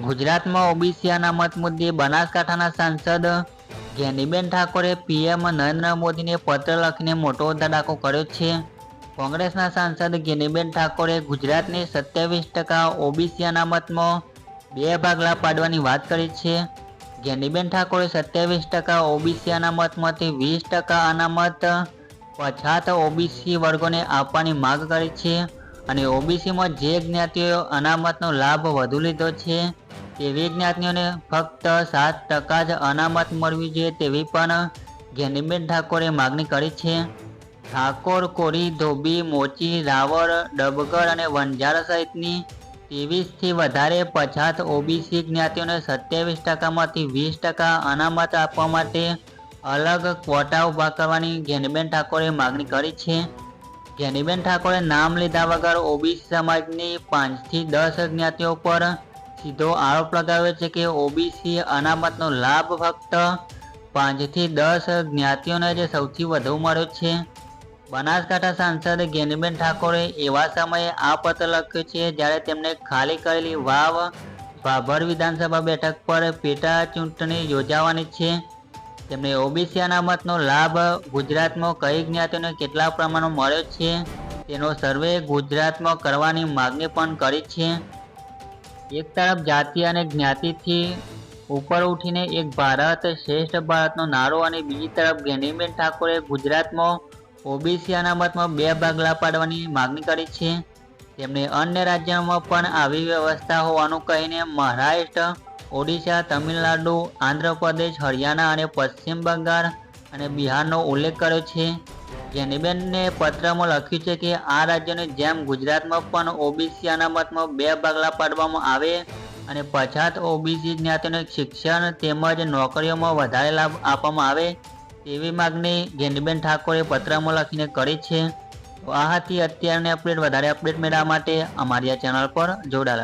ગુજરાતમાં ઓબીસી અનામત મુદ્દે બનાસકાંઠાના સાંસદ જ્ઞાનીબેન ઠાકોરે પીએમ નરેન્દ્ર મોદીને પત્ર લખીને મોટો ધડાકો કર્યો છે. કોંગ્રેસના સાંસદ જ્ઞાનીબેન ઠાકોરે ગુજરાતને સત્યાવીસ ટકા ઓબીસી અનામતમાં બે ભાગલા પાડવાની વાત કરી છે. જ્ઞાનીબેન ઠાકોરે સત્યાવીસ ટકા ઓબીસી અનામતમાંથી વીસ ટકા અનામત પછાત ઓબીસી વર્ગોને આપવાની માંગ કરી છે અને ઓબીસીમાં જે જ્ઞાતિઓએ અનામતનો લાભ વધુ લીધો છે. તેવી જ્ઞાતિઓને ફક્ત સાત ટકા જ અનામત મળવી જોઈએ તેવી પણ જ્ઞાનીબેન ઠાકોરે માગણી કરી છે. ઠાકોર, કોરી, ધોબી, મોચી, રાવળ, ડબગર અને વંજારા સહિતની ત્રેવીસથી વધારે પછાત ઓબીસી જ્ઞાતિઓને સત્યાવીસ ટકામાંથી વીસ ટકા અનામત આપવા માટે અલગ ક્વોટા ઊભા કરવાની જ્ઞાનીબેન ઠાકોરે માગણી કરી છે. જ્ઞાનીબેન ઠાકોરે નામ લીધા વગર ઓબીસી સમાજની પાંચથી દસ જ્ઞાતિઓ પર સીધો આરોપ લગાવ્યો છે કે ઓબીસી અનામતનો લાભ ફક્ત પાંચથી દસ જ્ઞાતિઓને જ સૌથી વધુ મળ્યો છે. બનાસકાંઠા સાંસદ જ્ઞાનીબેન ઠાકોરે એવા સમયે આ પત્ર લખ્યો છે જ્યારે તેમણે ખાલી કરેલી વાવ ભાભર વિધાનસભા બેઠક પર પેટા ચૂંટણી યોજાવાની છે. તેમણે ઓબીસી અનામતનો લાભ ગુજરાતમાં કઈ જ્ઞાતિઓને કેટલા પ્રમાણમાં મળ્યો છે તેનો સર્વે ગુજરાતમાં કરવાની માગણી પણ કરી છે. એક તરફ જાતિ અને જ્ઞાતિથી ઉપર ઉઠીને એક ભારત શ્રેષ્ઠ ભારતનો નારો અને બીજી તરફ જ્ઞાનીબેન ઠાકોરે ગુજરાતમાં ઓબીસી અનામતમાં બે ભાગલા પાડવાની માગણી કરી છે. તેમણે અન્ય રાજ્યોમાં પણ આવી વ્યવસ્થા હોવાનું કહીને મહારાષ્ટ્ર, ઓડિશા, તમિલનાડુ, આંધ્રપ્રદેશ, હરિયાણા અને પશ્ચિમ બંગાળ અને બિહારનો ઉલ્લેખ કર્યો છે. જેનીબેનને પત્રમાં લખ્યું છે કે આ રાજ્યોની જેમ ગુજરાતમાં પણ ઓબીસી અનામતમાં બે ભાગલા પાડવામાં આવે અને પછાત ઓબીસી જ્ઞાતિને શિક્ષણ તેમજ નોકરીઓમાં વધારે લાભ આપવામાં આવે તેવી માગણી જેનીબેન ઠાકોરે પત્રમાં લખીને કરી છે. તો આ હતી અત્યારની અપડેટ. વધારે અપડેટ મેળવવા માટે અમારી આ ચેનલ પર જોડાયેલા